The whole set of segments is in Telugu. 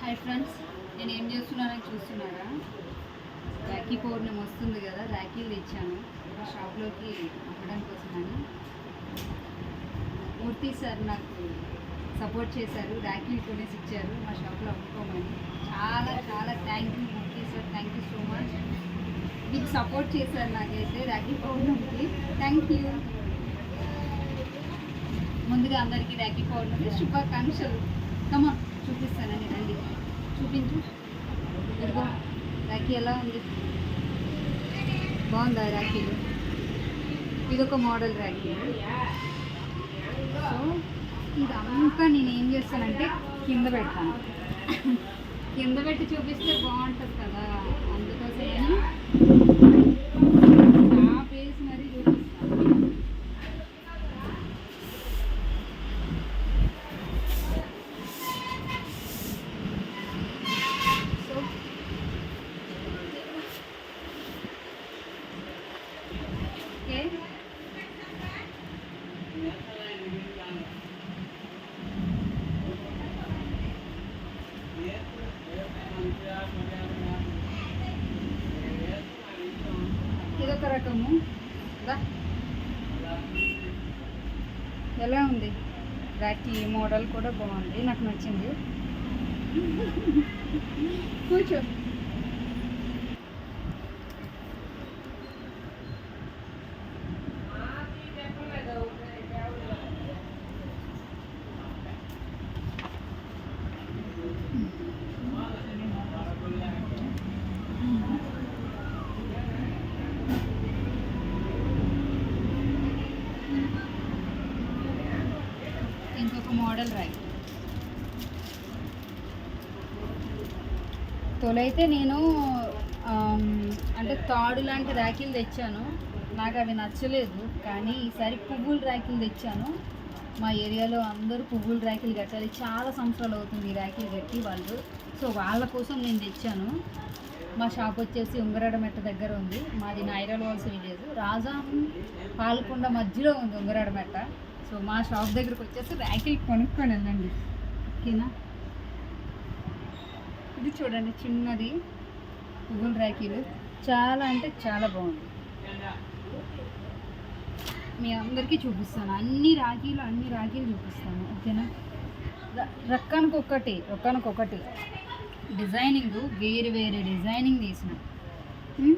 హాయ్ ఫ్రెండ్స్ నేను ఏం చేస్తున్నానని చూస్తున్నారా? రాఖీ పౌర్ణమి వస్తుంది కదా రాఖీలు తెచ్చాను. మా షాప్లోకి అమ్మడానికి కోసమని. మూర్తి సార్ నాకు సపోర్ట్ చేశారు రాఖీలు కొనేసి ఇచ్చారు మా షాప్లో అమ్ముకోమని. చాలా చాలా thank you Murthy sir thank you so much మీకు సపోర్ట్ చేశారు నాకైతే రాఖీ పౌర్ణమికి. థ్యాంక్ యూ ముందుగా అందరికీ రాఖీ పౌర్ణమి శుభాకాంక్షలు. కమా చూపిస్తానండి రండి. చూపించు. ఇదిగో రాఖీ ఎలా ఉంది? బాగుందా రాఖీలు ఇదొక మోడల్ రాఖీ. సో ఇదంతా నేను ఏం చేస్తానంటే కింద పెడతాను. కింద పెట్టి చూపిస్తే బాగుంటుంది కదా. అందుకోసమని నా పేస్ మరీ చూపిస్తాను సో ఓకే ఇదొక రకము ఎలా ఉంది? రాఖీ మోడల్ కూడా బాగుంది నాకు నచ్చింది. కూర్చో. మోడల్ రాయి తొలైతే నేను అంటే తాడు లాంటి రాఖీలు తెచ్చాను. నాకు అవి నచ్చలేదు కానీ ఈసారి పువ్వుల రాఖీలు తెచ్చాను. మా ఏరియాలో అందరూ పువ్వుల రాఖీలు కట్టాలి. చాలా సంవత్సరాలు అవుతుంది ఈ రాఖీలు కట్టి వాళ్ళు. సో వాళ్ళ కోసం నేను తెచ్చాను. మా షాప్ వచ్చేసి ఉంగరాడమెట్ట దగ్గర ఉంది. మాది నైరల్ వాల్స్ విలేజ్. రాజాం పాలకొండ మధ్యలో ఉంది ఉంగరాడమెట్ట సో మా షాప్ దగ్గరకు వచ్చేసి ర్యాకిల్ కొనుక్కొని వెళ్ళండి. ఓకేనా? ఇది చూడండి చిన్నది పువ్వుల రాఖీలు. చాలా అంటే చాలా బాగుంది. మీ అందరికీ చూపిస్తాను. అన్ని రాఖీలు అన్ని రాఖీలు చూపిస్తాను. ఓకేనా? రక్కానికి ఒక్కటి రొక్కానికి ఒకటి డిజైనింగ్ వేరు వేరే డిజైనింగ్ తీసిన ఉమ్?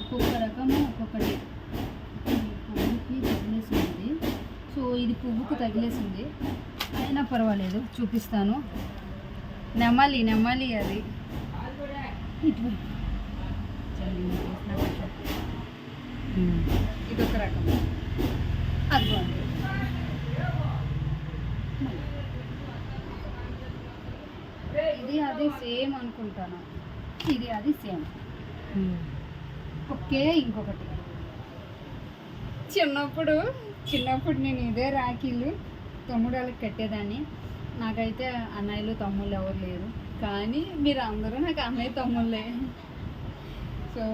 ఒక్కొక్క రకము ఒక్కొక్కటి ఈ పువ్వుకి తగిలేసింది సో ఇది పువ్వుకు తగిలేసింది. అయినా పర్వాలేదు చూపిస్తాను. నెమలి నెమలి అది. ఇదొక రకం. అది ఇది అది సేమ్ అనుకుంటాను. ఇది అది సేమ్. ఓకే ఇంకొకటి. చిన్నప్పుడు చిన్నప్పుడు నేను ఇదే రాఖీలు తమ్ముడు వాళ్ళకి కట్టేదాన్ని. నాకైతే అన్నయ్యలు తమ్ముళ్ళు ఎవరు లేరు. కానీ మీరు అందరూ నాకు అన్నయ్య తమ్ముళ్ళే. సో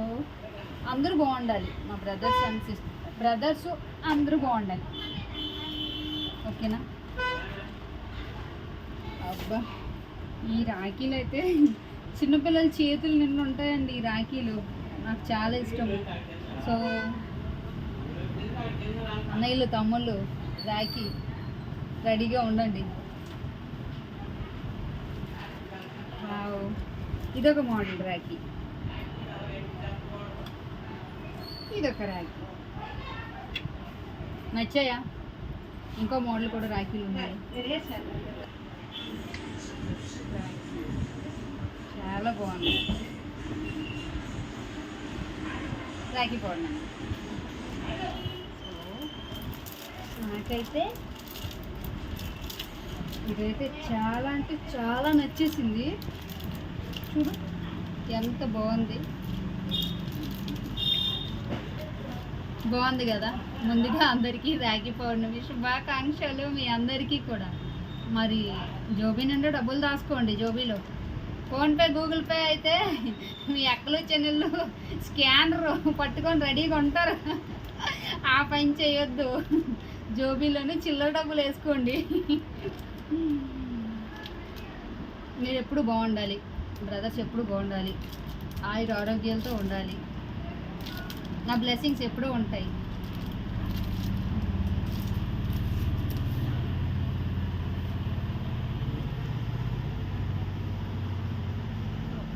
అందరూ బాగుండాలి. మా బ్రదర్స్ అండ్ సిస్టర్ బ్రదర్స్ అందరూ బాగుండాలి. ఓకేనా? అబ్బా ఈ రాఖీలు అయితే చిన్నపిల్లల చేతులు నిండు ఉంటాయండి ఈ రాఖీలు. నాకు చాలా ఇష్టం సో అన్నయ్యలు తమ్ముళ్ళు రాఖీ రెడీగా ఉండండి. ఇదొక మోడల్ రాఖీ. ఇదొక రాఖీ. నచ్చాయా? ఇంకో మోడల్ కూడా రాఖీలు ఉన్నాయి. చాలా బాగుంది రాఖీ పౌర్ణమి సో నాకైతే ఇదైతే చాలా అంటే చాలా నచ్చేసింది. చూడు ఎంత బాగుంది. బాగుంది కదా? ముందుగా అందరికీ రాఖీ పౌర్ణమి శుభాకాంక్షలు మీ అందరికీ కూడా. మరి జోబీ నుండి డబ్బులు దాచుకోండి జోబీలో. ఫోన్పే గూగుల్ పే అయితే మీ అక్కలు చెల్లెళ్ళు స్కానరు పట్టుకొని రెడీగా ఉంటారు. ఆ పని చేయొద్దు. జోబీలోనే చిల్లర డబ్బులు వేసుకోండి. మీరు ఎప్పుడు బాగుండాలి. బ్రదర్స్ ఎప్పుడు బాగుండాలి. ఆయుర ఆరోగ్యాలతో ఉండాలి. నా బ్లెస్సింగ్స్ ఎప్పుడూ ఉంటాయి.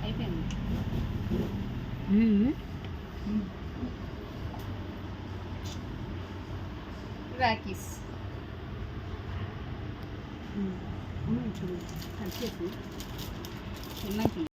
అయిపోయింది. రాకీస్ చిన్నకి